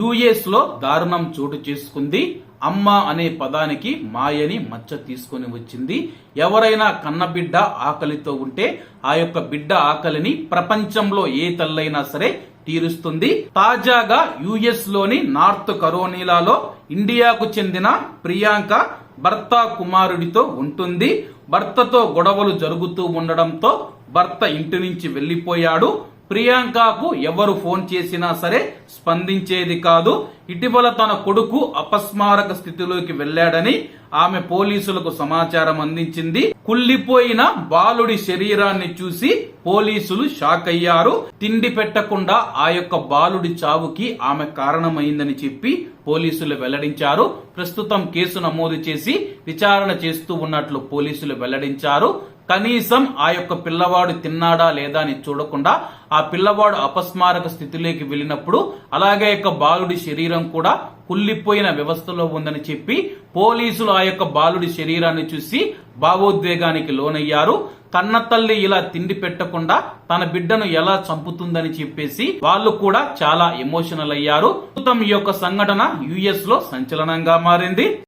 యుఎస్లో దారుణం చోటు చేసుకుంది. అమ్మ అనే పదానికి మాయని మచ్చ తీసుకొని వచ్చింది. ఎవరైనా కన్నబిడ్డ ఆకలితో ఉంటే ఆ యొక్క బిడ్డ ఆకలిని ప్రపంచంలో ఏ తల్లైనా సరే తీరుస్తుంది. తాజాగా యుఎస్లోని నార్త్ కరోనీలాలో ఇండియాకు చెందిన ప్రియాంక భర్త కుమారుడితో ఉంటుంది. భర్తతో గొడవలు జరుగుతూ ఉండడంతో భర్త ఇంటి నుంచి వెళ్ళిపోయాడు ప్రియాంకకు ఎవరు ఫోన్ చేసినా సరే స్పందించేది కాదు. ఇటీవల తన కొడుకు అపస్మారక స్థితిలోకి వెళ్ళాడని ఆమె పోలీసులకు సమాచారం అందించింది. కుళ్ళిపోయిన బాలుడి శరీరాన్ని చూసి పోలీసులు షాక్ అయ్యారు. తిండి పెట్టకుండా ఆ యొక్క బాలుడి చావుకి ఆమె కారణమైందని చెప్పి పోలీసులు వెల్లడించారు. ప్రస్తుతం కేసు నమోదు చేసి విచారణ చేస్తూ ఉన్నట్లు పోలీసులు వెల్లడించారు. కనీసం ఆ యొక్క పిల్లవాడు తిన్నాడా లేదా అని చూడకుండా ఆ పిల్లవాడు అపస్మారక స్థితిలోకి వెళ్ళినప్పుడు అలాగే యొక్క బాలుడి శరీరం కూడా కుళ్ళిపోయిన వ్యవస్థలో ఉందని చెప్పి పోలీసులు ఆ యొక్క బాలుడి శరీరాన్ని చూసి భావోద్వేగానికి లోనయ్యారు. కన్న తల్లి ఇలా తిండి పెట్టకుండా తన బిడ్డను ఎలా చంపుతుందని చెప్పేసి వాళ్ళు కూడా చాలా ఎమోషనల్ అయ్యారు. ప్రస్తుతం ఈ యొక్క సంఘటన యుఎస్లో సంచలనంగా మారింది.